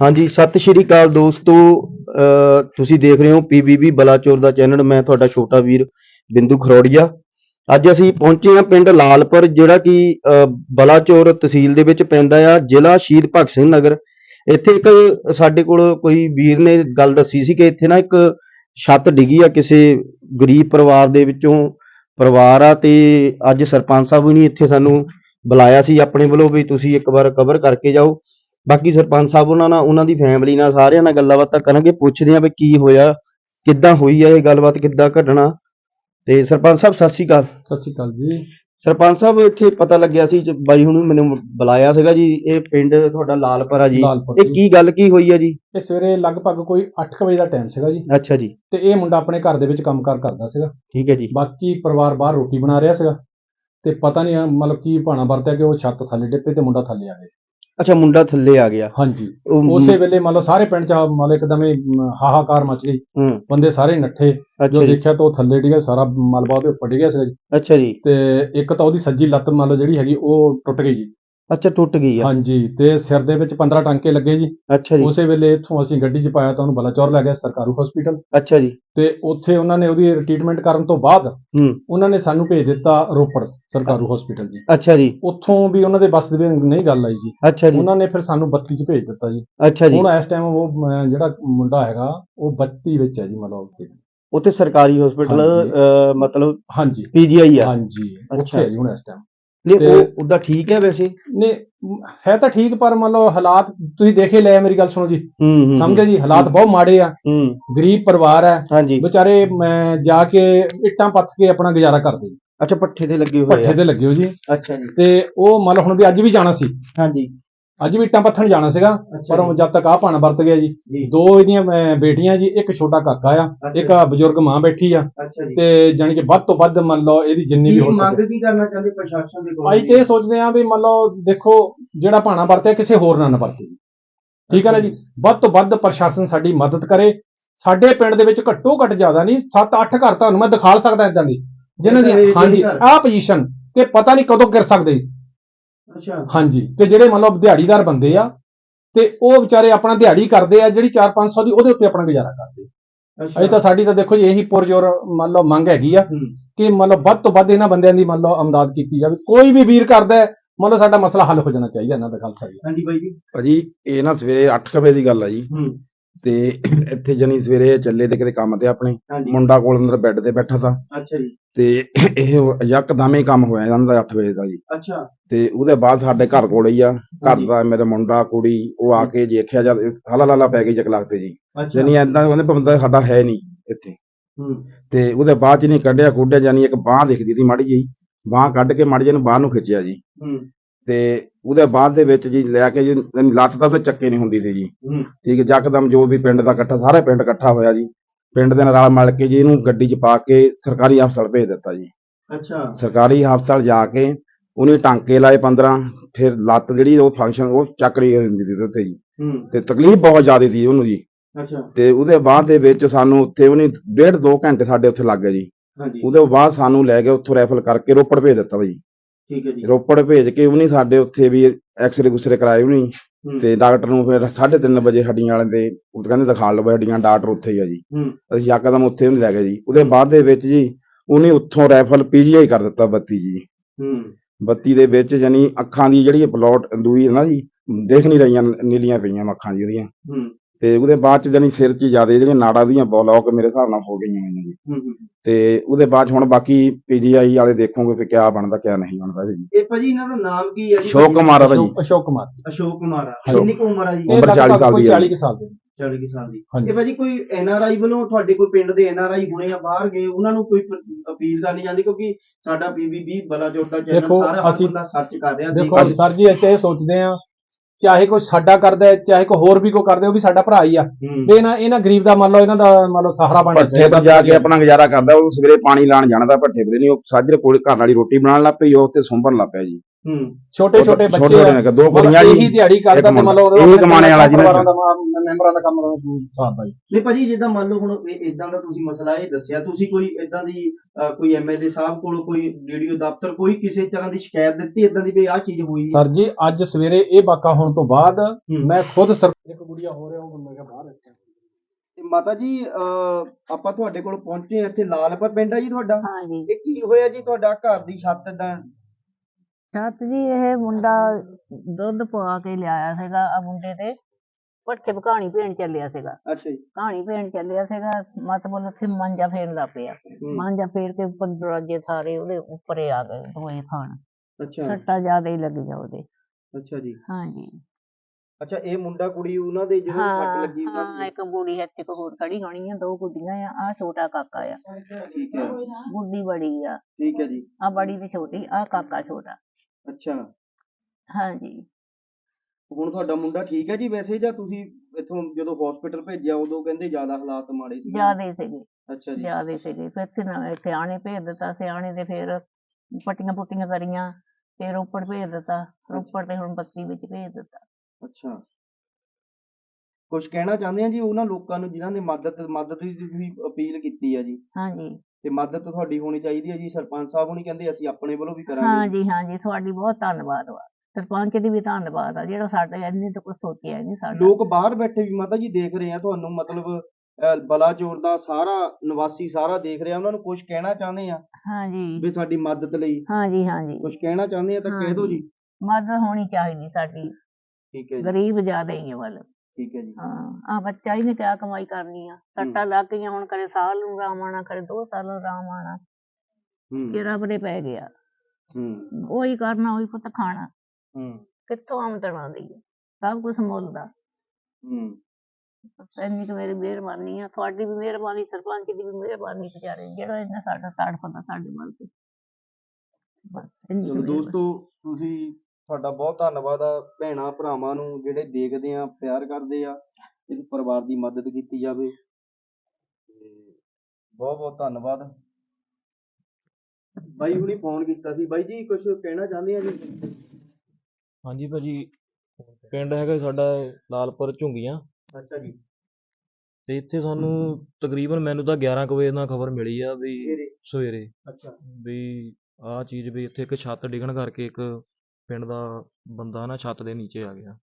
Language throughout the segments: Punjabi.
ਹਾਂਜੀ ਸਤਿ ਸ਼੍ਰੀ ਅਕਾਲ ਦੋਸਤੋ। ਅਹ ਤੁਸੀਂ ਦੇਖ ਰਹੇ ਹੋ ਪੀਬੀਬੀ ਬਲਾਚੌਰ ਦਾ ਚੈਨਲ। ਮੈਂ ਤੁਹਾਡਾ ਛੋਟਾ ਵੀਰ ਬਿੰਦੂ ਖਰੋੜੀਆ। ਅੱਜ ਅਸੀਂ ਪਹੁੰਚੇ ਹਾਂ ਪਿੰਡ ਲਾਲਪੁਰ ਜਿਹੜਾ ਕਿ ਅਹ, ਬਲਾਚੌਰ ਤਹਿਸੀਲ ਦੇ ਵਿੱਚ ਪੈਂਦਾ ਆ ਜ਼ਿਲ੍ਹਾ ਸ਼ਹੀਦ ਭਗਤ ਸਿੰਘ ਨਗਰ। ਇੱਥੇ ਇੱਕ ਸਾਡੇ ਕੋਲ ਕੋਈ ਵੀਰ ਨੇ ਗੱਲ ਦੱਸੀ ਸੀ ਕਿ ਇੱਥੇ ਨਾ ਇੱਕ ਛੱਤ ਡਿੱਗੀ ਆ ਕਿਸੇ ਗਰੀਬ ਪਰਿਵਾਰ ਦੇ ਵਿੱਚੋਂ। ਪਰਿਵਾਰ ਆ ਤੇ ਅੱਜ ਸਰਪੰਚ ਸਾਹਿਬ ਵੀ ਨਹੀਂ ਇੱਥੇ ਸਾਨੂੰ ਬੁਲਾਇਆ ਸੀ। ਆਪਣੇ ਵੱਲੋਂ ਵੀ ਤੁਸੀਂ ਇੱਕ ਵਾਰ ਕਵਰ ਕਰਕੇ ਜਾਓ। ਬਾਕੀ ਸਰਪੰਚ ਸਾਹਿਬ ਉਹਨਾਂ ਨਾਲ ਉਹਨਾਂ ਦੀ ਫੈਮਿਲੀ ਨਾਲ ਸਾਰਿਆਂ ਨਾਲ ਗੱਲਾਂ ਬਾਤਾਂ ਕਰਾਂਗੇ ਪੁੱਛਦੇ ਆਂ ਵੀ ਕੀ ਹੋਇਆ ਕਿੱਦਾਂ ਹੋਈ ਆ ਇਹ ਗੱਲਬਾਤ ਕਿੱਦਾਂ ਘਟਣਾ। ਤੇ ਸਰਪੰਚ ਸਾਹਿਬ ਸਤਿ ਸ਼੍ਰੀ ਅਕਾਲ। ਸਤਿ ਸ਼੍ਰੀ ਅਕਾਲ ਜੀ। ਸਰਪੰਚ ਸਾਹਿਬ ਇੱਥੇ ਪਤਾ ਲੱਗਿਆ ਸੀ ਜ- ਬਾਈ ਹੁਣ ਮੈਨੂੰ ਬੁਲਾਇਆ ਸੀਗਾ ਜੀ ਇਹ ਪਿੰਡ ਤੁਹਾਡਾ ਲਾਲਪੁਰਾ ਜੀ। ਲਾਲਪੁਰ ਇਹ ਜੀ। ਕੀ ਗੱਲ ਕੀ ਹੋਈ ਆ ਜੀ? ਇਹ ਸਵੇਰੇ ਲਗਭਗ ਕੋਈ 8 ਵਜੇ ਦਾ ਟਾਈਮ ਸੀਗਾ ਜੀ। ਅੱਛਾ ਜੀ। ਤੇ ਇਹ ਮੁੰਡਾ ਆਪਣੇ ਘਰ ਦੇ ਵਿੱਚ ਕੰਮਕਾਰ ਕਰਦਾ ਸੀਗਾ। ਠੀਕ ਹੈ ਜੀ। ਬਾਕੀ ਪਰਿਵਾਰ ਬਾਹਰ ਰੋਟੀ ਬਣਾ ਰਿਹਾ ਸੀਗਾ। ਤੇ ਪਤਾ ਨਹੀਂ ਮਤਲਬ ਕੀ ਭਾਣਾ ਵਰਤਿਆ ਕਿ ਉਹ ਛੱਤ ਥੱਲੇ ਡਿੱਪੇ ਤੇ ਮੁੰਡਾ ਥੱਲੇ ਆ ਗਿਆ। ਅੱਛਾ ਮੁੰਡਾ ਥੱਲੇ ਆ ਗਿਆ। ਹਾਂਜੀ। ਉਹ- ਉਸੇ ਵੇਲੇ ਮੰਨ ਲਓ ਸਾਰੇ ਪਿੰਡ ਚ ਆ- ਮੰਨ ਲਓ ਇੱਕਦਮ ਹੀ ਮ, ਹਾਹਾਕਾਰ ਮਚ ਗਈ। ਹੂੰ। ਬੰਦੇ ਸਾਰੇ ਨੱਠੇ। ਅੱਛਾ ਜੋ ਦੇਖਿਆ ਤਾਂ ਉਹ ਥੱਲੇ ਡਿੱਗਾ ਸਾਰਾ ਮਲਬਾ ਉਹਦੇ ਉੱਪਰ ਡਿੱਗਿਆ ਜੀ। ਅੱਛਾ ਜੀ। ਤੇ ਇੱਕ ਤਾਂ ਉਹਦੀ ਸੱਜੀ ਲੱਤ ਮੰਨ ਲਓ ਜਿਹੜੀ ਹੈਗੀ ਉਹ ਟੁੱਟ ਗਈ ਜੀ। ਅੱਛਾ ਟੁੱਟ ਗਈ ਆ। ਹਾਂਜੀ ਤੇ ਸਿਰ ਦੇ ਵਿੱਚ 15 ਟਾਂਕੇ ਲੱਗੇ ਜੀ। ਅੱਛਾ ਜੀ। ਉਸੇ ਵੇਲੇ ਇੱਥੋਂ ਅਸੀਂ ਗੱਡੀ 'ਚ ਪਾਇਆ ਤਾਂ ਉਹਨੂੰ ਬਲਾਚੌਰ ਲੈ ਗਿਆ ਸਰਕਾਰੂ ਹਸਪੀਟਲ ਅੱਛਾ ਜੀ। ਤੇ ਉੱਥੇ ਉਹਨਾਂ ਨੇ ਉਹਦੀ ਟ੍ਰੀਟਮੈਂਟ ਕਰਨ ਤੋਂ ਬਾਅਦ ਹੂੰ। ਉਹਨਾਂ ਨੇ ਸਾਨੂੰ ਭੇਜ ਦਿੱਤਾ ਰੋਪੜ ਸਰਕਾਰੂ ਹਸਪੀਟਲ ਜੀ। ਅੱਛਾ ਜੀ। ਉੱਥੋਂ ਵੀ ਉਹਨਾਂ ਦੇ ਬੱਸ ਦੇ ਵਿੱਚ ਨਹੀਂ ਗੱਲ ਆਈ ਜੀ। ਅੱਛਾ ਜੀ। ਉਹਨਾਂ ਨੇ ਫਿਰ ਸਾਨੂੰ 32 ਚ ਭੇਜ ਦਿੱਤਾ ਜੀ। ਅੱਛਾ ਜੀ। ਹੁਣ ਇਸ ਟਾਈਮ ਉਹ ਜਿਹੜਾ ਮੁੰਡਾ ਹੈਗਾ ਉਹ 32 ਵਿੱਚ ਹੈ ਜੀ ਮਤਲਬ ਉੱਥੇ ਉੱਥੇ ਸਰਕਾਰੀ ਹਸਪੀਟਲ ਹਾਂਜੀ। ਮਤਲਬ ਹਾਂਜੀ। ਪੀਜੀਆਈ ਆ। ਹਾਂਜੀ। ਉੱਥੇ ਅੱਛਾ। ਹੈ ਜੀ ਹੁਣ ਇਸ ਟਾਈਮ ਨਹੀਂ ਉਹ ਉਹਦਾ ਠੀਕ ਹੈ ਵੈਸੇ। ਨੇ ਹੈ ਤਾਂ ਠੀਕ ਪਰ ਮੰਨ ਲਓ ਹਾਲਾਤ ਤੁਸੀਂ ਦੇਖੇ ਲੈ ਮੇਰੀ ਗੱਲ ਸੁਣੋ ਜੀ। ਸਮਝੇ ਜੀ ਹਾਲਾਤ ਬਹੁਤ ਮਾੜੇ ਆ। ਗਰੀਬ ਪਰਿਵਾਰ ਹੈ। ਵਿਚਾਰੇ ਮੈਂ ਜਾ ਕੇ ਇੱਟਾਂ ਪੱਥ ਕੇ ਆਪਣਾ ਗੁਜ਼ਾਰਾ ਕਰਦੇ। ਅੱਛਾ ਪੱਠੇ ਤੇ ਲੱਗੇ ਹੋਏ ਆ। ਤੇ ਲੱਗੇ ਹੋ ਜੀ। ਅੱਛਾ ਜੀ। ਤੇ ਉਹ ਮੰਨ ਲਓ ਹੁਣ ਵੀ ਅੱਜ ਵੀ ਜਾਣਾ ਸੀ। ਹਾਂਜੀ। ਅੱਜ ਵੀ ਇੱਟਾਂ ਪੱਥਣ ਜਾਣਾ ਸੀਗਾ ਪਰ ਉਹ ਜਦ ਤੱਕ ਆ ਭਾਣਾ ਵਰਤ ਗਿਆ ਜੀ। ਦੋ ਇਹਦੀਆਂ ਅਹ, ਬੇਟੀਆਂ ਜੀ ਇੱਕ ਛੋਟਾ ਕਾਕਾ ਆ ਇੱਕ ਬਜ਼ੁਰਗ ਮਾਂ ਬੈਠੀ ਆ। ਅੱਛਾ ਜੀ। ਤੇ ਜਾਣੀ ਕਿ ਵੱਧ ਤੋਂ ਵੱਧ ਮੰਨ ਲਓ ਇਹਦੀ ਜਿੰਨੀ ਵੀ ਹੋ ਸਕੇ। ਕੀ ਕਰਨਾ ਚਾਹੁੰਦੇ ਪ੍ਰਸ਼ਾਸਨ ਦੇ ਅਸੀਂ ਤੇ ਇਹ ਸੋਚਦੇ ਆ ਵੀ ਮੰਨ ਲਓ ਦੇਖੋ ਜਿਹੜਾ ਭਾਣਾ ਵਰਤਿਆ ਕਿਸੇ ਹੋਰ ਨਾਲ ਨਾ ਵਰਤੇ। ਜੀ ਠੀਕ ਹੈ ਨਾ ਜੀ? ਵੱਧ ਤੋਂ ਵੱਧ ਪ੍ਰਸ਼ਾਸਨ ਸਾਡੀ ਮਦਦ ਕਰੇ। ਸਾਡੇ ਪਿੰਡ ਦੇ ਵਿੱਚ ਘੱਟੋ ਘੱਟ ਜ਼ਿਆਦਾ ਨਹੀਂ 7-8 ਘਰ ਤੁਹਾਨੂੰ ਮੈਂ ਦਿਖਾ ਸਕਦਾ ਇਦਾਂ ਦੀ। ਜਿਨ੍ਹਾਂ ਇਹ ਦੀ ਜਿਹੜੇ ਹਾਂਜੀ ਘਰ? ਆਹ ਪੋਜੀਸ਼ਨ ਕਿ ਪਤਾ ਨਹੀਂ ਕਦੋਂ ਗਿਰ ਸਕਦੇ। ਜੀ। ਅੱਛਾ। ਹਾਂਜੀ ਕਿ ਜਿਹੜੇ ਮੰਨ ਲਓ ਦਿਹਾੜੀਦਾਰ ਬੰਦੇ ਆ ਤੇ ਉਹ ਵਿਚਾਰੇ ਆਪਣਾ ਦਿਹਾੜੀ ਕਰਦੇ ਆ ਜਿਹੜੀ 4-500 ਦੀ ਉਹਦੇ ਉੱਤੇ ਆਪਣਾ ਗੁਜ਼ਾਰਾ ਕਰਦੇ। ਆ। ਅਜੇ ਤਾਂ ਸਾਡੀ ਤਾਂ ਦੇਖੋ ਜੀ ਇਹੀ ਪੁਰਜੋਰ ਮੰਨ ਲਓ ਮੰਗ ਹੈਗੀ ਆ। ਕਿ ਮੰਨ ਲਓ ਵੱਧ ਤੋਂ ਵੱਧ ਇਹਨਾਂ ਬੰਦਿਆਂ ਦੀ ਮੰਨ ਲਓ ਅਮਦਾਦ ਕੀਤੀ ਜਾਵੇ। ਕੋਈ ਵੀ ਵੀਰ ਕਰਦਾ ਹੈ ਮੰਨ ਲਓ ਸਾਡਾ ਮਸਲਾ ਹੱਲ ਹੋ ਜਾਣਾ ਚਾਹੀਦਾ ਇਹਨਾਂ ਦਾ ਖਾਲਸਾ ਜੀ। ਹਾਂਜੀ ਬਾਈ ਜੀ। ਭਾਜੀ ਇਹ ਨਾ ਸਵੇਰੇ 8 ਵਜੇ ਦੀ ਗੱਲ ਆ ਜੀ। ਹੂੰ। ਤੇ ਇੱਥੇ ਜਣੀ ਸਵੇਰੇ ਚੱਲੇ ਤੇ ਕਿਤੇ ਕੰਮ ਤੇ ਆਪਣੇ। ਮੁੰਡਾ ਕੋਲ ਅੰਦਰ ਬੈੱਡ ਤੇ ਬੈਠਾ ਸੀ ਅੱਛਾ ਜੀ। ਤੇ ਇਹ ਯਕਦਮ ਹੀ ਕੰਮ ਹੋਇਆ ਜਾਂਦਾ 8 ਵਜੇ ਦਾ ਜੀ। ਅੱਛਾ। ਤੇ ਉਹਦੇ ਬਾਅਦ ਸਾਡੇ ਘਰ ਕੋਲ ਹੀ ਆ। ਘਰ। ਦਾ ਮੇਰੇ ਮੁੰਡਾ ਕੁੜੀ ਉਹ ਆ ਕੇ ਦੇਖਿਆ ਜਦ ਹਲਾ ਲਾਲਾ ਪੈ ਗਈ ਜਕਲਾਕ ਤੇ ਜੀ। ਜਾਨੀ ਐਦਾਂ ਕਹਿੰਦੇ ਬੰਦਾ ਸਾਡਾ ਹੈ ਨਹੀਂ ਇੱਥੇ। ਤੇ ਉਹਦੇ ਬਾਅਦ ਚ ਨਹੀਂ ਕੱਢਿਆ ਕੁੱਢਿਆ ਜਾਨੀ ਇੱਕ ਬਾਹ ਦਿਖਦੀ ਸੀ ਮਾੜੀ ਜੀ ਬਾਹ ਕੱਢ ਕੇ ਮਾੜੀ ਜਿਹੀ ਨੂੰ ਬਾਹਰ ਨੂੰ ਖਿੱਚਿਆ ਜੀ। ਤੇ ਉਹਦੇ ਬਾਅਦ ਦੇ ਵਿੱਚ ਜੀ ਲੈ ਕੇ ਜੀ ਲੱਤ ਤਾਂ ਉਹਦੇ ਚੱਕੇ ਨਹੀਂ ਹੁੰਦੀ ਸੀ ਜੀ। ਠੀਕ ਹੈ ਯਕਦਮ ਜੋ ਵੀ ਪਿੰਡ ਦਾ ਇਕੱਠਾ ਸਾਰਾ ਪਿੰਡ ਇਕੱਠਾ ਹੋਇਆ ਜੀ। ਪਿੰਡ ਦੇ ਨਾਲ ਰਲ ਮਿਲ ਕੇ ਜੀ ਇਹਨੂੰ ਗੱਡੀ 'ਚ ਪਾ ਕੇ ਸਰਕਾਰੀ ਹਸਪਤਾਲ ਭੇਜ ਦਿੱਤਾ ਜੀ। ਅੱਛਾ। ਸਰਕਾਰੀ ਹਸਪਤਾਲ ਜਾ ਕੇ ਉਹਨੇ ਟਾਂਕੇ ਲਾਏ 15 ਫਿਰ ਲੱਤ ਜਿਹੜੀ ਉਹ ਫੰਕਸ਼ਨ ਉਹ ਚੱਕ ਰਹੀ ਹੁੰਦੀ ਸੀ ਉੱਥੇ ਜੀ। ਹੂੰ। ਤੇ ਤਕਲੀਫ ਬਹੁਤ ਜ਼ਿਆਦਾ ਸੀ ਉਹਨੂੰ ਜੀ। ਅੱਛਾ। ਤੇ ਉਹਦੇ ਬਾਅਦ ਦੇ ਵਿੱਚ ਸਾਨੂੰ ਉੱਥੇ ਉਹਨੇ ਡੇਢ ਦੋ ਘੰਟੇ ਸਾਡੇ ਉੱਥੇ ਲੱਗ ਗਏ ਜੀ। ਹਾਂਜੀ। ਉਹਦੇ ਬਾਅਦ ਸਾਨੂੰ ਲੈ ਕੇ ਉੱਥੋਂ ਰੈਫਲ ਕਰਕੇ ਰੋਪੜ ਭੇਜ ਦਿੱਤਾ ਜੀ। ਠੀਕ ਹੈ ਜੀ। ਰੋਪੜ ਭੇਜ ਕੇ ਉਹਨੇ ਸਾਡੇ ਉੱਥੇ ਵੀ ਐਕਸਰੇ ਗੁਸਰੇ ਕਰਾਏ ਉਹਨੇ ਤੇ ਡਾਕਟਰ ਨੂੰ ਫਿਰ 3:30 ਵਜੇ ਹੱਡੀਆਂ ਵਾਲੇ ਦੇ ਉਹ ਕਹਿੰਦੇ ਦਿਖਾ ਲਓ ਹੱਡੀਆਂ ਡਾਕਟਰ ਉੱਥੇ ਹੀ ਆ ਜੀ। ਹੂੰ। ਅਸੀਂ ਯਕਦਮ ਉੱਥੇ ਉਹਨੂੰ ਲੈ ਗਏ ਜੀ। ਉਹਦੇ ਬਾਅਦ ਦੇ ਵਿੱਚ ਜੀ ਉਹਨੇ ਉੱਥੋਂ ਰੈਫਲ ਪੀਜੀਆਈ ਕਰ ਦਿੱਤਾ ਬੱਤੀ ਜੀ। ਹੂੰ। ਬੱਤੀ ਦੇ ਵਿੱਚ ਜਾਨੀ ਅੱਖਾਂ ਦੀ ਜਿਹੜੀ ਪਲੋਟ ਦੂਈ ਹੈ ਨਾ ਜੀ ਦੇਖ ਨਹੀਂ ਰਹੀਆਂ ਨੀਲੀਆਂ ਪਈਆਂ ਅੱਖਾਂ ਦੀ ਉਹਦੀਆਂ। ਹੂੰ। ਤੇ ਉਹਦੇ ਬਾਅਦ ਚ ਜਾਨੀ ਸਿਰ 'ਚ ਜ਼ਿਆਦਾ ਜਿਹੜੀਆਂ ਨਾੜਾਂ ਦੀਆਂ ਬਲੌਕ ਮੇਰੇ ਹਿਸਾਬ ਨਾਲ ਹੋ ਗਈਆਂ ਨੇ। ਜੀ ਹੂੰ ਹੂੰ। ਤੇ ਉਹਦੇ ਬਾਅਦ 'ਚ ਹੁਣ ਬਾਕੀ ਪੀਜੀਆਈ ਵਾਲੇ ਦੇਖੋਗੇ ਫਿਰ ਕਿਆ ਬਣਦਾ ਕਿਆ ਨਹੀਂ ਬਣਦਾ ਜੀ ਇਹ ਭਾਜੀ ਇਹਨਾਂ ਦਾ ਨਾਮ ਕੀ ਹੈ ਜੀ? ਅਸ਼ੋਕ ਕੁਮਾਰ ਆ ਭਾਜੀ। ਅਸ਼ੋਕ ਅਸ਼ੋਕ ਕੁਮਾਰ ਜੀ। ਅਸ਼ੋਕ ਕੁਮਾਰ ਆ। ਕਿੰਨੀ ਕੁ ਉਮਰ ਆ ਜੀ? ਇਹ ਉਮਰ 40 ਲਗਭਗ ਸਾਲ ਕੋਈ ਦੀ ਹੈ 40 ਕੁ ਸਾਲ ਦੇ। 40 ਕੁ ਸਾਲ ਦੀ। ਹਾਂਜੀ। ਇਹ ਭਾਜੀ ਕੋਈ ਐਨਆਰਆਈ ਵੱਲੋਂ ਤੁਹਾਡੇ ਕੋਈ ਪਿੰਡ ਦੇ ਐਨਆਰਆਈ ਹੁਣੇ ਆ ਬਾਹਰ ਗਏ ਉਹਨਾਂ ਨੂੰ ਕੋਈ ਪ- ਅਪੀਲ ਕਰਨੀ ਜਾਂਦੀ ਕਿਉਂਕਿ ਸਾਡਾ ਬੀਬੀਬੀ ਬਲਾਚੌਰ ਦਾ ਚੈਨਲ ਦੇਖੋ, ਸਾਰਾ ਹਰ ਅਸੀਂ- ਬੰਦਾ ਸਰਚ ਕਰ ਰਿਹਾ ਦੇਖੋ ਦੇਖ- ਸਰ ਜੀ ਅਸੀਂ ਤਾਂ ਇਹ ਸੋਚਦੇ ਆ ਚਾਹੇ ਕੋਈ ਸਾਡਾ ਕਰਦਾ ਹੈ, ਚਾਹੇ ਕੋਈ ਹੋਰ ਵੀ ਕੋਈ ਕਰਦਾ ਉਹ ਵੀ ਸਾਡਾ ਭਰਾ ਹੀ ਆ। ਹੂੰ, ਵੀ ਇਹਨਾਂ ਇਹਨਾਂ ਗਰੀਬ ਦਾ ਮੰਨ ਲਓ ਇਹਨਾਂ ਦਾ ਮੰਨ ਲਓ ਸਹਾਰਾ ਬਣਨਾ ਭੱਠੇ ਪਰ ਜਾ ਕੇ ਆਪਣਾ ਗੁਜ਼ਾਰਾ ਕਰਦਾ ਉਹ ਸਵੇਰੇ ਪਾਣੀ ਲਾਣ ਜਾਣਾ ਤਾਂ ਭੱਠੇ ਪਰ ਨਹੀਂ ਉਹ ਸਾਜਰੇ ਕੋਲ ਘਰ ਵਾਲੀ ਰੋਟੀ ਬਣਾਉਣ ਲੱਗ ਪਈ ਉਹ ਉੱਥੇ ਸੁੰਭਣ ਲੱਗ ਪਿਆ ਜੀ। ਛੋਟੇ ਛੋਟੇ ਬੱਚੇ ਛੋਟੇ ਨੇ ਦੋ ਕੁੜੀਆਂ ਇਹੀ ਜੀ ਦਿਹਾੜੀ ਕਰਦਾ ਤੇ। ਮਤਲਬ ਉਹਦਾ ਇਹੀ ਕਮਾਉਣੇ ਵਾਲਾ ਜੀ ਨਾ। ਪਰਿਵਾਰਾਂ ਦਾ ਮਾ- ਮੈਂਬਰਾਂ ਦਾ ਕੰਮ ਸਾਥ ਦਾ ਜੀ। ਨਹੀਂ ਭਾਜੀ ਜਿੱਦਾਂ ਮੰਨ ਲਓ ਹੁਣ ਇਹ ਇਦਾਂ ਦਾ ਤੁਸੀਂ ਮਸਲਾ ਇਹ ਦੱਸਿਆ ਤੁਸੀਂ ਕੋਈ ਇਦਾਂ ਦੀ ਕੋਈ ਐਮਐਲਏ ਸਾਹਿਬ ਕੋਲ ਕੋਈ ਵੀਡੀਓ ਦਫ਼ਤਰ ਕੋਈ ਕਿਸੇ ਤਰ੍ਹਾਂ ਦੀ ਸ਼ਿਕਾਇਤ ਦਿੱਤੀ ਇਦਾਂ ਦੀ ਵੀ ਆਹ ਚੀਜ਼ ਹੋਈ ਸਰ ਜੀ ਅੱਜ ਸਵੇਰੇ ਇਹ ਵਾਕਾ ਹੋਣ ਤੋਂ ਬਾਅਦ ਹੂੰ। ਮੈਂ ਖੁਦ ਸਰ ਇੱਕ ਗੁੜੀਆ ਹੋ ਰਿਹਾ ਉਹ ਮੈਂ ਕਿਹਾ ਬਾਹਰ ਰੱਖਿਆ ਤੇ ਮਾਤਾ ਜੀ ਅਹ, ਆਪਾਂ ਤੁਹਾਡੇ ਕੋਲ ਪਹੁੰਚੇ ਹਾਂ, ਇੱਥੇ ਲਾਲਪੁਰ ਪਿੰਡ ਆ ਜੀ ਤੁਹਾਡਾ? ਇਹ ਕੀ ਹੋਇਆ ਜੀ ਤੁਹਾਡਾ ਘਰ ਦੀ ਛੱਤ ਏਦਾਂ ਛੱਤ ਜੀ ਇਹ ਮੁੰਡਾ ਦੁੱਧ ਪਵਾ ਕੇ ਲਿਆਇਆ ਸੀਗਾ ਆ ਮੁੰਡੇ ਤੇ ਪੱਠੇ ਕਹਾਣੀ ਭੇਣ ਚੱਲਿਆ ਸੀਗਾ। ਅੱਛਾ ਜੀ। ਕਹਾਣੀ ਭੇਣ ਚੱਲਿਆ ਸੀਗਾ ਮਤਲਬ ਉੱਥੇ ਮਾਂਜਾ ਲੱਗ ਪਿਆ। ਮਾਂਜਾ ਫੇਰ ਕੇ ਉੱਪਰ ਦਰਵਾਜ਼ੇ ਸਾਰੇ ਉਹਦੇ ਉੱਪਰ ਆ ਗਏ ਦੋਏ ਖਾਣ ਅੱਛਾ। ਸੱਟਾ ਜ਼ਿਆਦਾ ਹੀ ਲੱਗੀਆਂ ਉਹਦੇ। ਅੱਛਾ ਜੀ। ਹਾਂਜੀ। ਅੱਛਾ ਇਹ ਮੁੰਡਾ ਕੁੜੀ ਉਹਨਾਂ ਦੇ ਜਿਹੜੇ ਸੱਟ ਹਾਂ ਲੱਗੀ ਉਹਨਾਂ ਹਾਂ ਇੱਕ ਬੁੜੀ ਹੈ ਤੇ ਇੱਕ ਹੋਰ ਖੜੀ ਹੋਣੀ ਆ ਦੋ ਗੁੱਡੀਆਂ ਆ ਆ ਛੋਟਾ ਕਾਕਾ ਆ। ਦੀ? ਠੀਕ ਹੈ। ਗੁੱਡੀ ਬੜੀ ਆ। ਠੀਕ ਹੈ ਜੀ। ਆ ਬੜੀ ਤੇ ਛੋਟੀ ਆ ਕਾਕਾ ਛੋਟਾ। ਅੱਛਾ। ਹਾਂਜੀ। ਹੁਣ ਤੁਹਾਡਾ ਮੁੰਡਾ ਠੀਕ ਹੈ ਜੀ ਵੈਸੇ ਜਾਂ ਤੁਸੀਂ ਇੱਥੋਂ ਜਦੋਂ ਹਸਪੀਟਲ ਭੇਜਿਆ ਉਦੋਂ ਕਹਿੰਦੇ ਜ਼ਿਆਦਾ ਹਾਲਾਤ ਮਾੜੇ ਸੀ ਜ਼ਿਆਦੇ ਸੀਗੇ। ਅੱਛਾ ਜੀ। ਜ਼ਿਆਦੇ ਸੀਗੇ। ਫਿਰ ਇੱਥੇ ਨਾ- ਸਿਆਣੇ ਭੇਜ ਦਿੱਤਾ ਸਿਆਣੇ ਦੇ ਫਿਰ ਪੱਟੀਆਂ ਪੁੱਟੀਆਂ ਕਰੀਆਂ ਫਿਰ ਰੋਪੜ ਭੇਜ ਦਿੱਤਾ ਰੋਪੜ ਤੇ ਹੁਣ ਬੱਤੀ ਵਿੱਚ ਭੇਜ ਦਿੱਤਾ। ਅੱਛਾ। ਕੁਝ ਕਹਿਣਾ ਚਾਹੁੰਦੇ ਆ ਜੀ ਉਹਨਾਂ ਲੋਕਾਂ ਨੂੰ ਜਿਨ੍ਹਾਂ ਨੇ ਮਦਦ ਮਦਦ ਦੀ ਤੁਸੀਂ ਅਪੀਲ ਕੀਤੀ ਹੈ ਜੀ? ਹਾਂਜੀ। ਤੇ ਮਦਦ ਤੁਹਾਡੀ ਹੋਣੀ ਚਾਹੀਦੀ ਹੈ ਜੀ। ਸਰਪੰਚ ਸਾਹਿਬ ਹੁਣੀ ਕਹਿੰਦੇ ਅਸੀਂ ਆਪਣੇ ਵੱਲੋਂ ਵੀ ਕਰਾਂਗੇ। ਹਾਂਜੀ ਹਾਂਜੀ ਤੁਹਾਡੀ ਬਹੁਤ ਧੰਨਵਾਦ ਵਾ। ਸਰਪੰਚ ਦੀ ਵੀ ਧੰਨਵਾਦ ਆ ਜਿਹੜਾ ਸਾਡੇ ਇੰਨੇ ਤਾਂ ਕੁਝ ਸੋਚਿਆ ਨਹੀਂ ਸਾਡਾ। ਲੋਕ ਬਾਹਰ ਬੈਠੇ ਵੀ ਮਾਤਾ ਜੀ ਦੇਖ ਰਹੇ ਆ ਤੁਹਾਨੂੰ ਮਤਲਬ ਅਹ, ਬਲਾਚੌਰ ਦਾ ਸਾਰਾ ਨਿਵਾਸੀ ਸਾਰਾ ਦੇਖ ਰਿਹਾ ਉਹਨਾਂ ਨੂੰ ਕੁਝ ਕਹਿਣਾ ਚਾਹੁੰਦੇ ਆ ਹਾਂਜੀ ਵੀ ਤੁਹਾਡੀ ਮਦਦ ਲਈ। ਹਾਂਜੀ ਹਾਂਜੀ ਕੁਝ ਕਹਿਣਾ ਚਾਹੁੰਦੇ ਆ ਤਾਂ ਕਹਿ ਦਿਓ ਜੀ। ਮਦਦ ਹੋਣੀ ਚਾਹੀਦੀ ਸਾਡੀ। ਠੀਕ ਹੈ ਜੀ। ਗਰੀਬ ਜ਼ਿਆਦਾ ਹੀ ਹੈ ਵੱਲ। ਠੀਕ ਹੈ ਜੀ। ਹਾਂ ਆ ਬੱਚਾ ਹੀ ਨੇ ਕਿਆ ਕਮਾਈ ਕਰਨੀ ਆ। ਸੱਟਾਂ ਲੱਗ ਗਈਆਂ ਹੁਣ ਕਦੇ ਸਾਲ ਨੂੰ ਆਰਾਮ ਆਣਾ ਕਦੇ ਦੋ ਸਾਲ ਨੂੰ ਆਰਾਮ ਆਣਾ। ਹੂੰ। ਕਿ ਰੱਬ ਨੇ ਪੈ ਗਿਆ। ਹੂੰ। ਉਹੀ ਕਰਨਾ ਉਹੀ ਪੁੱਤ ਖਾਣਾ। ਹੂੰ। ਕਿੱਥੋਂ ਆਮਦਨ ਆਉਂਦੀ ਹੈ ਸਭ ਕੁਝ ਮੁੱਲ ਦਾ। ਹੂੰ। ਇੰਨੀ ਕੁ ਮੇਰੀ ਮਿਹਰਬਾਨੀ ਆ। ਤੁਹਾਡੀ ਵੀ ਮਿਹਰਬਾਨੀ ਸਰਪੰਚ ਦੀ ਵੀ ਮਿਹਰਬਾਨੀ ਵਿਚਾਰੇ ਜਿਹੜਾ ਇੰਨਾ ਸਾਡਾ ਤਾੜ ਪਤਾ ਸਾਡੇ ਵੱਲ ਤੇ। ਦੋਸਤੋ ਤੁਸੀਂ ਤੁਹਾਡਾ ਬਹੁਤ ਧੰਨਵਾਦ ਆ ਭੈਣਾ ਭਰਾਵਾਂ ਨੂੰ ਜਿਹੜੇ ਦੇਖਦੇ ਆ ਪਿਆਰ ਕਰਦੇ ਆ ਇਸ ਪਰਿਵਾਰ ਦੀ ਮਦਦ ਕੀਤੀ ਜਾਵੇ। ਬਹੁਤ ਬਹੁਤ ਧੰਨਵਾਦ। ਬਾਈ ਹੁਣੀ ਫੋਨ ਕੀਤਾ ਸੀ। ਬਾਈ ਜੀ ਕੁਝ ਕਹਿਣਾ ਚਾਹੁੰਦੇ ਆ ਜੀ? ਹਾਂਜੀ ਭਾਜੀ ਪਿੰਡ ਹੈਗਾ ਸਾਡਾ ਲਾਲਪੁਰ ਝੁੰਗੀਆਂ। ਅੱਛਾ ਜੀ। ਤੇ ਇੱਥੇ ਸਾਨੂੰ ਤਕਰੀਬਨ ਮੈਨੂੰ ਤਾਂ 11 ਕੁ ਵਜੇ ਨਾਲ ਖਬਰ ਮਿਲੀ ਆ ਵੀ ਸਵੇਰੇ? ਸਵੇਰੇ। ਅੱਛਾ। ਵੀ ਆਹ ਚੀਜ਼ ਵੀ ਇੱਥੇ ਇੱਕ ਛੱਤ ਡਿੱਗਣ ਕਰਕੇ ਇੱਕ ਪਿੰਡ ਦਾ ਬੰਦਾ ਨਾ ਛੱਤ ਦੇ ਨੀਚੇ ਆ ਗਿਆ।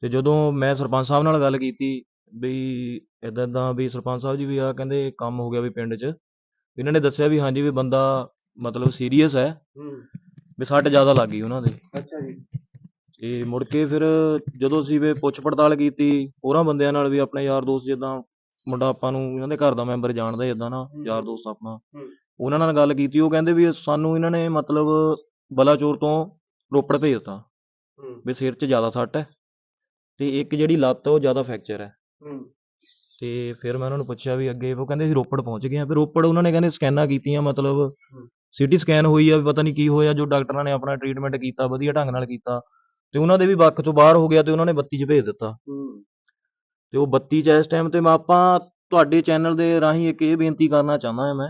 ਤੇ ਜਦੋਂ ਮੈਂ ਸਰਪੰਚ ਸਾਹਿਬ ਨਾਲ ਗੱਲ ਕੀਤੀ ਵੀ ਇਦਾਂ ਇਦਾਂ ਵੀ ਸਰਪੰਚ ਸਾਹਿਬ ਜੀ ਵੀ ਆ ਕਹਿੰਦੇ ਕੰਮ ਹੋ ਗਿਆ ਵੀ ਪਿੰਡ 'ਚ। ਇਹਨਾਂ ਨੇ ਦੱਸਿਆ ਵੀ ਹਾਂਜੀ ਵੀ ਬੰਦਾ ਮਤਲਬ ਸੀਰੀਅਸ ਹੈ। ਹੂੰ। ਵੀ ਸੱਟ ਜ਼ਿਆਦਾ ਲੱਗ ਗਈ ਉਹਨਾਂ ਦੇ। ਅੱਛਾ ਜੀ। ਤੇ ਮੁੜ ਕੇ ਫਿਰ ਜਦੋਂ ਅਸੀਂ ਵੀ ਪੁੱਛ ਪੜਤਾਲ ਕੀਤੀ ਹੋਰਾਂ ਬੰਦਿਆਂ ਨਾਲ ਵੀ ਆਪਣੇ ਯਾਰ ਦੋਸਤ ਜਿੱਦਾਂ ਮੁੰਡਾ ਆਪਾਂ ਨੂੰ ਇਹਨਾਂ ਦੇ ਘਰ ਦਾ ਮੈਂਬਰ ਜਾਣਦਾ ਇਦਾਂ ਨਾ। ਯਾਰ ਦੋਸਤ ਆਪਣਾ। ਉਹਨਾਂ ਨਾਲ ਗੱਲ ਕੀਤੀ ਉਹ ਕਹਿੰਦੇ ਵੀ ਸਾਨੂੰ ਇਹਨਾਂ ਨੇ ਮਤਲਬ ਬਲਾਚੌਰ ਤੋਂ ਰੋਪੜ ਭੇਜਤਾ ਹੂੰ। ਵੀ ਸਿਰ 'ਚ ਜ਼ਿਆਦਾ ਸੱਟ ਹੈ ਤੇ ਇੱਕ ਜਿਹੜੀ ਲੱਤ ਉਹ ਜ਼ਿਆਦਾ ਫ੍ਰੈਕਚਰ ਹੈ। ਹੂੰ। ਤੇ ਫਿਰ ਮੈਂ ਉਹਨਾਂ ਨੂੰ ਪੁੱਛਿਆ ਵੀ ਅੱਗੇ ਉਹ ਕਹਿੰਦੇ ਅਸੀਂ ਰੋਪੜ ਪਹੁੰਚ ਗਏ ਆ ਫਿਰ ਰੋਪੜ ਉਹਨਾਂ ਨੇ ਕਹਿੰਦੇ ਸਕੈਨਾਂ ਕੀਤੀਆਂ ਮਤਲਬ ਸਿਟੀ ਸਕੈਨ ਹੋਈ ਆ ਵੀ ਪਤਾ ਨਹੀਂ ਕੀ ਹੋਇਆ ਜੋ ਡਾਕਟਰਾਂ ਨੇ ਆਪਣਾ ਟ੍ਰੀਟਮੈਂਟ ਕੀਤਾ ਵਧੀਆ ਢੰਗ ਨਾਲ ਕੀਤਾ। ਤੇ ਉਹਨਾਂ ਦੇ ਵੀ ਵੱਖ ਤੋਂ ਬਾਹਰ ਹੋ ਗਿਆ ਤੇ ਉਹਨਾਂ ਨੇ 32 'ਚ ਭੇਜ ਦਿੱਤਾ। ਹੂੰ। ਤੇ ਉਹ 32 ਚ ਇਸ ਟਾਈਮ ਤੇ ਮੈਂ ਆਪਾਂ ਤੁਹਾਡੇ ਚੈਨਲ ਦੇ ਰਾਹੀਂ ਇੱਕ ਇਹ ਬੇਨਤੀ ਕਰਨਾ ਚਾਹੁੰਦਾ ਹਾਂ ਮੈਂ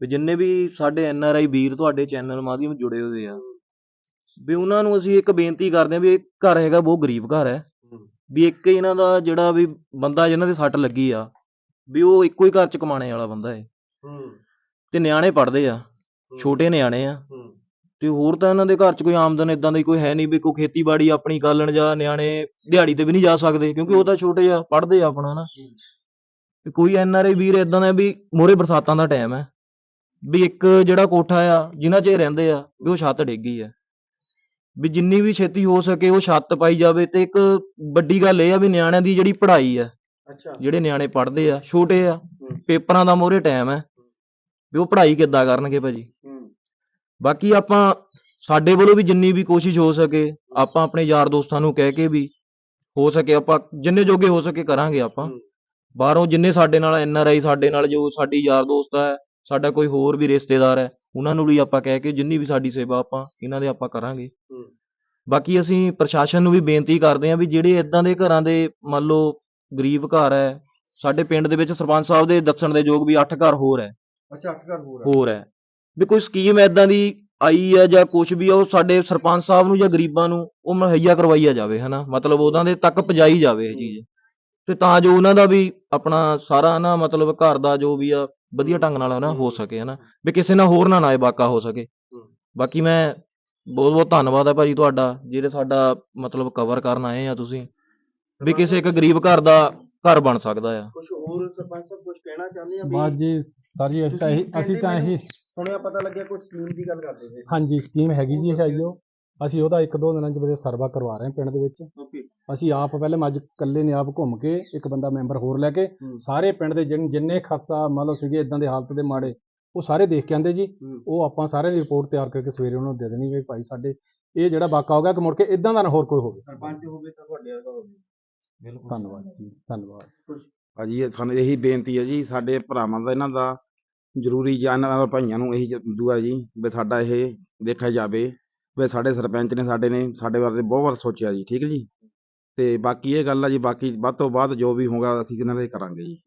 ਵੀ ਜਿੰਨੇ ਵੀ ਸਾਡੇ ਐਨ ਆਰ ਆਈ ਵੀਰ ਤੁਹਾਡੇ ਚੈਨਲ ਮਾਧਿਅਮ ਜੁੜੇ ਹੋਏ ਆ ਵੀ ਉਹਨਾਂ ਨੂੰ ਅਸੀਂ ਇੱਕ ਬੇਨਤੀ ਕਰਦੇ ਹਾਂ ਵੀ ਇਹ ਘਰ ਹੈਗਾ ਬਹੁਤ ਗਰੀਬ ਘਰ ਹੈ। ਵੀ ਇੱਕ ਇਹਨਾਂ ਦਾ ਜਿਹੜਾ ਵੀ ਬੰਦਾ ਜਿਨ੍ਹਾਂ ਦੇ ਸੱਟ ਲੱਗੀ ਆ ਵੀ ਉਹ ਇੱਕੋ ਹੀ ਘਰ ਚ ਕਮਾਣੇ ਵਾਲਾ ਬੰਦਾ ਹੈ। ਤੇ ਨਿਆਣੇ ਪੜਦੇ ਆ। ਛੋਟੇ ਨਿਆਣੇ ਆ। ਤੇ ਹੋਰ ਤਾਂ ਇਹਨਾਂ ਦੇ ਘਰ 'ਚ ਕੋਈ ਆਮਦਨ ਇਦਾਂ ਦੀ ਕੋਈ ਹੈ ਨਹੀਂ ਵੀ ਕੋਈ ਖੇਤੀਬਾੜੀ ਆਪਣੀ ਕਰ ਲੈਣ ਜਾਂ ਨਿਆਣੇ ਦਿਹਾੜੀ ਤੇ ਵੀ ਨਹੀਂ ਜਾ ਸਕਦੇ ਕਿਉਂਕਿ ਉਹ ਤਾਂ ਛੋਟੇ ਆ ਪੜ੍ਹਦੇ ਆ ਆਪਣਾ ਨਾ ਕੋਈ ਐਨ ਆਰ ਆਈ ਵੀਰ ਇਦਾਂ ਦਾ ਵੀ ਮੋਰੇ ਬਰਸਾਤਾਂ ਦਾ ਟਾਈਮ ਹੈ। ਵੀ ਇੱਕ ਜਿਹੜਾ ਕੋਠਾ ਆ ਜਿਨ੍ਹਾਂ 'ਚ ਇਹ ਰਹਿੰਦੇ ਆ ਵੀ ਉਹ ਛੱਤ ਡਿੱਗੀ ਆ। ਵੀ ਜਿੰਨੀ ਵੀ ਛੇਤੀ ਹੋ ਸਕੇ ਉਹ ਛੱਤ ਪਾਈ ਜਾਵੇ ਤੇ ਇੱਕ ਵੱਡੀ ਗੱਲ ਇਹ ਆ ਵੀ ਨਿਆਣਿਆਂ ਦੀ ਜਿਹੜੀ ਪੜ੍ਹਾਈ ਆ ਅੱਛਾ। ਜਿਹੜੇ ਨਿਆਣੇ ਪੜ੍ਹਦੇ ਆ ਛੋਟੇ ਆ ਹੂੰ। ਪੇਪਰਾਂ ਦਾ ਮੋਰੇ ਟਾਈਮ ਹੈ ਵੀ ਉਹ ਪੜ੍ਹਾਈ ਕਿੱਦਾਂ ਕਰਨਗੇ ਭਾਜੀ। ਹੂੰ। ਬਾਕੀ ਆਪਾਂ ਸਾਡੇ ਵੱਲੋਂ ਵੀ ਜਿੰਨੀ ਵੀ ਕੋਸ਼ਿਸ਼ ਹੋ ਸਕੇ ਆਪਾਂ ਆਪਣੇ ਯਾਰ ਦੋਸਤਾਂ ਨੂੰ ਕਹਿ ਕੇ ਵੀ ਹੋ ਸਕੇ ਆਪਾਂ ਜਿੰਨੇ ਜੋਗੇ ਹੋ ਸਕੇ ਕਰਾਂਗੇ ਆਪਾਂ। ਹੂੰ। ਬਾਹਰੋਂ ਜਿੰਨੇ ਸਾਡੇ ਨਾਲ ਐਨ ਆਰ ਆਈ ਸਾਡੇ ਨਾਲ ਜੋ ਸਾਡੀ ਯਾਰ ਦੋਸਤ ਹੈ ਸਾਡਾ ਕੋਈ ਹੋਰ ਵੀ ਰਿਸ਼ਤੇਦਾਰ ਹੈ ਉਹਨਾਂ ਨੂੰ ਵੀ ਆਪਾਂ ਕਹਿ ਕੇ ਜਿੰਨੀ ਵੀ ਸਾਡੀ ਸੇਵਾ ਆਪਾਂ ਇਹਨਾਂ ਦੇ ਆਪਾਂ ਕਰਾਂਗੇ। ਹੂੰ। ਬਾਕੀ ਅਸੀਂ ਪ੍ਰਸ਼ਾਸਨ ਨੂੰ ਵੀ ਬੇਨਤੀ ਕਰਦੇ ਹਾਂ ਵੀ ਜਿਹੜੇ ਇਦਾਂ ਦੇ ਘਰਾਂ ਦੇ ਮੰਨ ਲਓ ਗਰੀਬ ਘਰ ਹੈ ਸਾਡੇ ਪਿੰਡ ਦੇ ਵਿੱਚ ਸਰਪੰਚ ਸਾਹਿਬ ਦੇ ਦੱਸਣ ਦੇ ਯੋਗ ਵੀ 8 ਘਰ ਹੋਰ ਹੈ। ਅੱਛਾ ਅੱਠ ਘਰ ਹੋਰ ਆ ਹੋਰ ਹੈ। ਵੀ ਕੋਈ ਸਕੀਮ ਐਦਾਂ ਦੀ ਆਈ ਆ ਜਾਂ ਕੁਝ ਵੀ ਆ ਉਹ ਸਾਡੇ ਸਰਪੰਚ ਸਾਹਿਬ ਨੂੰ ਜਾਂ ਗਰੀਬਾਂ ਨੂੰ ਉਹ ਮੁਹੱਈਆ ਕਰਵਾਈਆ ਜਾਵੇ ਹਨਾ? ਮਤਲਬ ਉਹਨਾਂ ਦੇ ਤੱਕ ਪਹੁੰਚਾਈ ਜਾਵੇ ਇਹ ਚੀਜ਼। ਤੇ ਤਾਂ ਜੋ ਉਹਨਾਂ ਦਾ ਵੀ ਆਪਣਾ ਸਾਰਾ ਨਾ ਮਤਲਬ ਘਰ ਦਾ ਜੋ ਵੀ ਆ ਵਧੀਆ ਢੰਗ ਨਾਲ ਨਾ ਹੋ। ਸਕੇ ਹਨਾ? ਵੀ ਕਿਸੇ ਨਾਲ ਹੋਰ ਨਾ ਨਾ ਇਹ ਵਾਕਾ ਹੋ। ਸਕੇ ਬਾਕੀ ਮੈਂ ਬਹੁਤ ਬਹੁਤ ਧੰਨਵਾਦ ਹੈ ਭਾਜੀ ਤੁਹਾਡਾ ਜਿਹੜੇ ਸਾਡਾ ਮਤਲਬ ਕਵਰ ਕਰਨ ਆਏ ਆ ਤੁਸੀਂ। ਵੀ ਕਿਸੇ ਇੱਕ ਗਰੀਬ ਘਰ ਦਾ ਘਰ ਬਣ ਸਕਦਾ ਆ। ਕੁਝ ਹੋਰ ਸਰਪੰਚ ਸਾਹਿਬ ਕੁਝ ਕਹਿਣਾ ਚਾਹੁੰਦੇ ਆ ਵੀ ਬਸ ਜੀ ਸਰ ਅਸੀਂ ਤਾਂ ਇਹੀ ਅਸੀਂ ਤਾਂ ਇਹੀ ਹੁਣੇ ਪਤਾ ਲੱਗਿਆ ਕੁਝ ਸਕੀਮ ਦੀ ਗੱਲ ਕਰਦੇ ਸੀ। ਹਾਂਜੀ ਸਕੀਮ ਹੈਗੀ ਜੀ ਹੈਗੀ ਉਹ। ਅਸੀਂ ਉਹਦਾ ਇੱਕ ਦੋ ਦਿਨਾਂ 'ਚ ਸਰਵਾ ਕਰਵਾ ਰਹੇ ਹਾਂ ਪਿੰਡ ਦੇ ਵਿੱਚ। ਅਸੀਂ ਆਪ ਪਹਿਲੇ ਮੈਂ ਅੱਜ ਇਕੱਲੇ ਨੇ ਆਪ ਘੁੰਮ ਕੇ ਇੱਕ ਬੰਦਾ ਮੈਂਬਰ ਹੋਰ ਲੈ ਕੇ। ਸਾਰੇ ਪਿੰਡ ਦੇ ਜਿਨ- ਜਿੰਨੇ ਖਾਸਾ ਮੰਨ ਲਓ ਸੀਗੇ ਇਦਾਂ ਦੇ ਹਾਲਤ ਦੇ ਮਾੜੇ ਉਹ ਸਾਰੇ ਦੇਖ ਕੇ ਆਂਦੇ ਜੀ। ਉਹ ਆਪਾਂ ਸਾਰਿਆਂ ਦੀ ਰਿਪੋਰਟ ਤਿਆਰ ਕਰਕੇ ਸਵੇਰੇ ਉਹਨਾਂ ਨੂੰ ਦੇ ਦੇਣੀ ਵੀ ਭਾਈ ਸਾਡੇ ਇਹ ਜਿਹੜਾ ਵਾਕਾ ਹੋ ਗਿਆ ਕਿ ਮੁੜ ਕੇ ਇਦਾਂ ਦਾ ਨਾ ਹੋਰ ਕੋਈ ਹੋਵੇ। ਸਰਪੰਚ ਹੋਵੇ ਤਾਂ ਤੁਹਾਡੇ ਵਰਗਾ ਹੋਵੇ। ਬਿਲਕੁਲ। ਧੰਨਵਾਦ ਜੀ ਧੰਨਵਾਦ। ਭਾਜੀ ਇਹ ਸਾਨੂੰ ਇਹੀ ਬੇਨਤੀ ਹੈ ਜੀ ਸਾਡੇ ਭਰਾਵਾਂ ਦਾ ਇਹਨਾਂ ਦਾ ਜ਼ਰੂਰੀ ਜਾਂ ਇਹਨਾਂ ਦਾ ਭਾਈਆਂ ਨੂੰ ਇਹੀ ਦੁਆ ਜੀ ਵੀ ਸਾਡਾ ਇਹ ਦੇਖਿਆ ਜਾਵੇ ਵੀ ਸਾਡੇ ਸਰਪੰਚ ਨੇ ਸਾਡੇ ਨੇ ਸਾਡੇ ਬਾਰੇ ਬਹੁਤ ਵਾਰ ਸੋਚਿਆ ਜੀ ਠੀਕ ਹੈ ਜੀ? ਤੇ ਬਾਕੀ ਇਹ ਗੱਲ ਆ ਜੀ ਬਾਕੀ ਵੱਧ ਤੋਂ ਵੱਧ ਜੋ ਵੀ ਹੋਗਾ ਅਸੀਂ ਇਹਨਾਂ ਦੇ ਕਰਾਂਗੇ ਜੀ।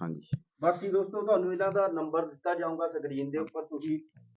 ਹਾਂਜੀ। ਬਾਕੀ ਦੋਸਤੋ ਤੁਹਾਨੂੰ ਇਹਨਾਂ ਦਾ ਨੰਬਰ ਦਿੱਤਾ ਜਾਊਗਾ ਸਕਰੀਨ ਦੇ ਉੱਪਰ ਤੁਸੀਂ